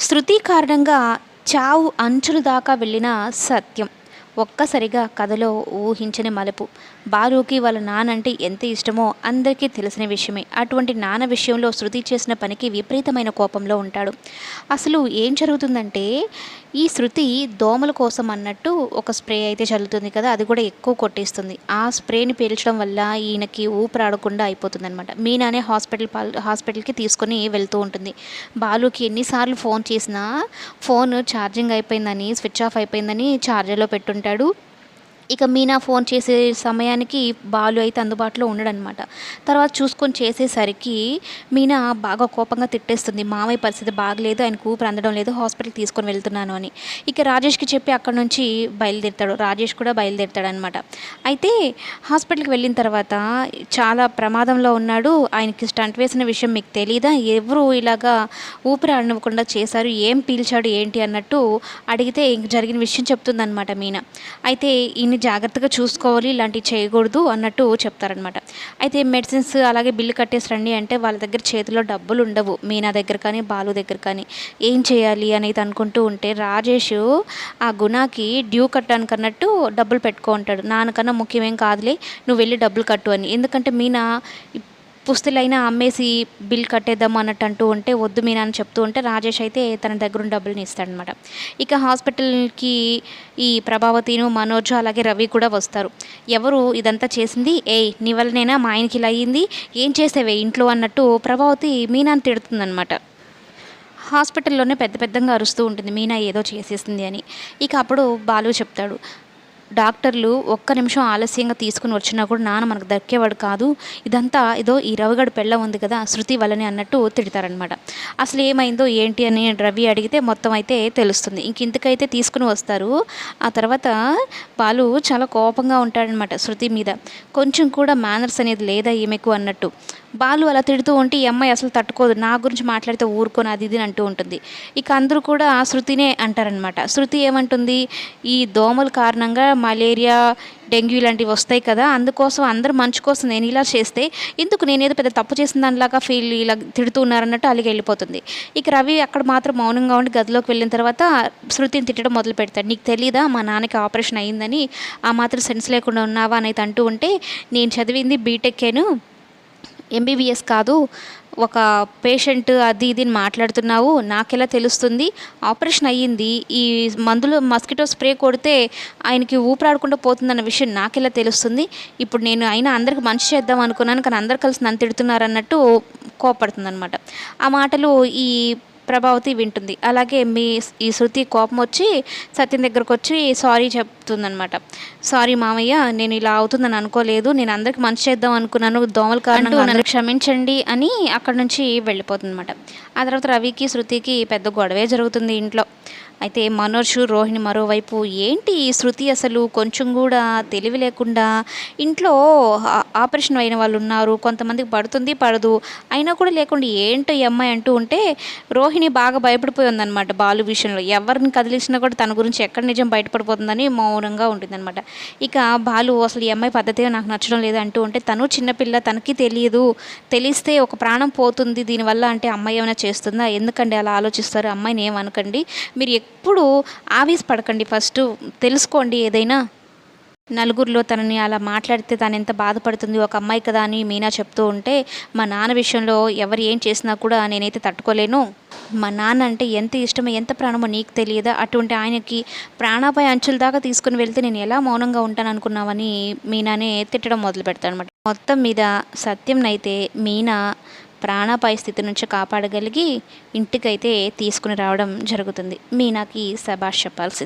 శృతి కారణంగా చావు అంచుల దాకా వెళ్ళిన సత్యం. ఒక్కసారిగా కథలో ఊహించని మలుపు. బాలుకి వాళ్ళ నాన్న అంటే ఎంత ఇష్టమో అందరికీ తెలిసిన విషయమే. అటువంటి నాన్న విషయంలో శృతి చేసిన పనికి విపరీతమైన కోపంలో ఉంటాడు. అసలు ఏం జరుగుతుందంటే ఈ శృతి దోమల కోసం అన్నట్టు ఒక స్ప్రే అయితే చల్లుతుంది కదా అది కూడా ఎక్కువ కొట్టేస్తుంది. ఆ స్ప్రేని పీల్చడం వల్ల ఈయనకి ఊపిరాడకుండా అయిపోతుంది అనమాట మీనానే హాస్పిటల్ పాల్ హాస్పిటల్కి తీసుకొని వెళ్తూ ఉంటుంది. బాలుకి ఎన్నిసార్లు ఫోన్ చేసినా ఫోన్ ఛార్జింగ్ అయిపోయిందని స్విచ్ ఆఫ్ అయిపోయిందని ఛార్జర్లో పెట్టుంటాడు. ఇక మీనా ఫోన్ చేసే సమయానికి బాలు అయితే అందుబాటులో ఉండడనమాట తర్వాత చూసుకొని చేసేసరికి మీనా బాగా కోపంగా తిట్టేస్తుంది. మామయ్య పరిస్థితి బాగలేదు. ఆయనకు ఊపిరి అందడం లేదు. హాస్పిటల్కి తీసుకొని వెళ్తున్నాను అని. ఇక రాజేష్కి చెప్పి అక్కడ నుంచి బయలుదేరుతాడు. రాజేష్ కూడా బయలుదేరుతాడు అనమాట అయితే హాస్పిటల్కి వెళ్ళిన తర్వాత చాలా ప్రమాదంలో ఉన్నాడు. ఆయనకి స్టంట్ వేసిన విషయం మీకు తెలీదా? ఎవరు ఇలాగా ఊపిరి ఆడనివ్వకుండా చేశారు? ఏం పీల్చాడు? ఏంటి? అన్నట్టు అడిగితే ఇంక జరిగిన విషయం చెప్తుందనమాట మీనా. అయితే ఇన్ని జాగ్రత్తగా చూసుకోవాలి ఇలాంటివి చేయకూడదు అన్నట్టు చెప్తారనమాట అయితే మెడిసిన్స్ అలాగే బిల్లు కట్టేసి రండి అంటే వాళ్ళ దగ్గర చేతిలో డబ్బులు ఉండవు. మీనా దగ్గర కానీ బాలు దగ్గర కానీ ఏం చేయాలి అనేది అనుకుంటూ ఉంటే రాజేష్ ఆ గుణాకి డ్యూ కట్టడానికి అన్నట్టు డబ్బులు పెట్టుకో ఉంటాడు నాన్నకన్నా ముఖ్యమేం కాదులే నువ్వు వెళ్ళి డబ్బులు కట్టు అని. ఎందుకంటే మీనా పుస్తులైనా అమ్మేసి బిల్ కట్టేద్దాం అన్నట్టు అంటూ ఉంటే వద్దు మీనా అని చెప్తూ ఉంటే రాజేష్ అయితే తన దగ్గర డబ్బులని ఇస్తాడనమాట ఇక హాస్పిటల్కి ఈ ప్రభావతిను మనోజ్ అలాగే రవి కూడా వస్తారు. ఎవరు ఇదంతా చేసింది? ఏయ్ నీ వల్లనైనా? మా ఆయనకి ఇలా అయ్యింది? ఏం చేసేవే ఇంట్లో అన్నట్టు ప్రభావతి మీనాని తిడుతుందనమాట హాస్పిటల్లోనే పెద్ద పెద్దగా అరుస్తూ ఉంటుంది మీనా ఏదో చేసేసింది అని. ఇక అప్పుడు బాలు చెప్తాడు డాక్టర్లు ఒక్క నిమిషం ఆలస్యంగా తీసుకుని వచ్చినా కూడా నాన్న మనకు దక్కేవాడు కాదు. ఇదంతా ఏదో ఈ రవిగడు పెళ్ళ ఉంది కదా శృతి వలని అన్నట్టు తిడతారనమాట అసలు ఏమైందో ఏంటి అని రవి అడిగితే మొత్తం అయితే తెలుస్తుంది. ఇంక ఇంతకైతే తీసుకుని వస్తారు. ఆ తర్వాత బాలు చాలా కోపంగా ఉంటాడనమాట శృతి మీద. కొంచెం కూడా మేనర్స్ అనేది లేదా ఈమెకు అన్నట్టు. బాలు అలా తిడుతూ ఉంటే ఈ అమ్మాయి అసలు తట్టుకోదు. నా గురించి మాట్లాడితే ఊరుకొని అది ఇది అని అంటూ ఉంటుంది. ఇక అందరూ కూడా శృతినే అంటారనమాట శృతి ఏమంటుంది? ఈ దోమల కారణంగా మలేరియా డెంగ్యూ ఇలాంటివి వస్తాయి కదా అందుకోసం అందరు మంచి కోసం నేను ఇలా చేస్తే ఎందుకు నేనేదో పెద్ద తప్పు చేసిన దానిలాగా ఫీల్ ఇలా తిడుతున్నారన్నట్టు అలిగి వెళ్ళిపోతుంది. ఇక రవి అక్కడ మాత్రం మౌనంగా ఉండి గదిలోకి వెళ్ళిన తర్వాత శృతిని తిట్టడం మొదలు పెడతాడు. నీకు తెలీదా? మా నాన్నకి ఆపరేషన్ అయ్యిందని ఆ మాత్రం సెన్స్ లేకుండా ఉన్నావా? అనేది అంటూ ఉంటే నేను చదివింది బీటెక్కేను ఎంబీబీఎస్ కాదు ఒక పేషెంట్ అది ఇది మాట్లాడుతున్నావు నాకెలా తెలుస్తుంది? ఆపరేషన్ అయ్యింది ఈ మందులు మస్కిటో స్ప్రే కొడితే ఆయనకి ఊపిరాడకుండా పోతుందన్న విషయం నాకెలా తెలుస్తుంది? ఇప్పుడు నేను అయినా అందరికి మంచి చేద్దాం అనుకున్నాను కానీ అందరు కలిసి నన్ను తిడుతున్నారన్నట్టు కోపడుతుంది అనమాట ఆ మాటలు ఈ ప్రభావతి వింటుంది. అలాగే మీ ఈ శృతి కోపం వచ్చి సత్యం దగ్గరకు వచ్చి సారీ చెప్తుందనమాట సారీ మామయ్య నేను ఇలా అవుతుందని అనుకోలేదు. నేను అందరికి మంచి చేద్దాం అనుకున్నాను. దోమల కారణంగా నన్ను క్షమించండి అని అక్కడ నుంచి వెళ్ళిపోతుంది అనమాట ఆ తర్వాత రవికి శృతికి పెద్ద గొడవే జరుగుతుంది ఇంట్లో. అయితే మనోజ్ రోహిణి మరోవైపు ఏంటి ఈ శృతి అసలు కొంచెం కూడా తెలివి లేకుండా ఇంట్లో ఆపరేషన్ అయిన వాళ్ళు ఉన్నారు. కొంతమందికి పడుతుంది పడదు. అయినా కూడా లేకుండా ఏంటో ఈ అమ్మాయి అంటూ ఉంటే రోహిణి బాగా భయపడిపోయి ఉందన్నమాట బాలు విషయంలో. ఎవరిని కదిలించినా కూడా తన గురించి ఎక్కడ నిజం బయటపడిపోతుందని మౌనంగా ఉంటుందన్నమాట. ఇక బాలు అసలు ఈ అమ్మాయి పద్ధతి నాకు నచ్చడం లేదు అంటూ ఉంటే తను చిన్నపిల్ల తనకి తెలియదు. తెలిస్తే ఒక ప్రాణం పోతుంది. దీనివల్ల అంటే అమ్మాయి ఏమైనా చేస్తుందా? ఎందుకండి అలా ఆలోచిస్తారు? అమ్మాయిని ఏమనకండి? మీరు ఎప్పుడు ఆవేశపడకండి ఫస్ట్. తెలుసుకోండి ఏదైనా. నలుగురిలో తనని అలా మాట్లాడితే తను ఎంత బాధపడుతుంది? ఒక అమ్మాయి కదా అని మీనా చెప్తూ ఉంటే మా నాన్న విషయంలో ఎవరు ఏం చేసినా కూడా నేనైతే తట్టుకోలేను. మా నాన్న అంటే ఎంత ఇష్టమో ఎంత ప్రాణమో నీకు తెలియదా? అటువంటి ఆయనకి ప్రాణాపాయ అంచుల దాకా తీసుకుని వెళ్తే నేను ఎలా మౌనంగా ఉంటాను అనుకున్నావని మీనానే తిట్టడం మొదలు పెడతాను అనమాట మొత్తం మీద సత్యంనైతే మీనా ప్రాణాపాయ స్థితి నుంచి కాపాడగలిగి ఇంటికైతే తీసుకుని రావడం జరుగుతుంది. మీనాకి శబాష్ చెప్పాల్సింది.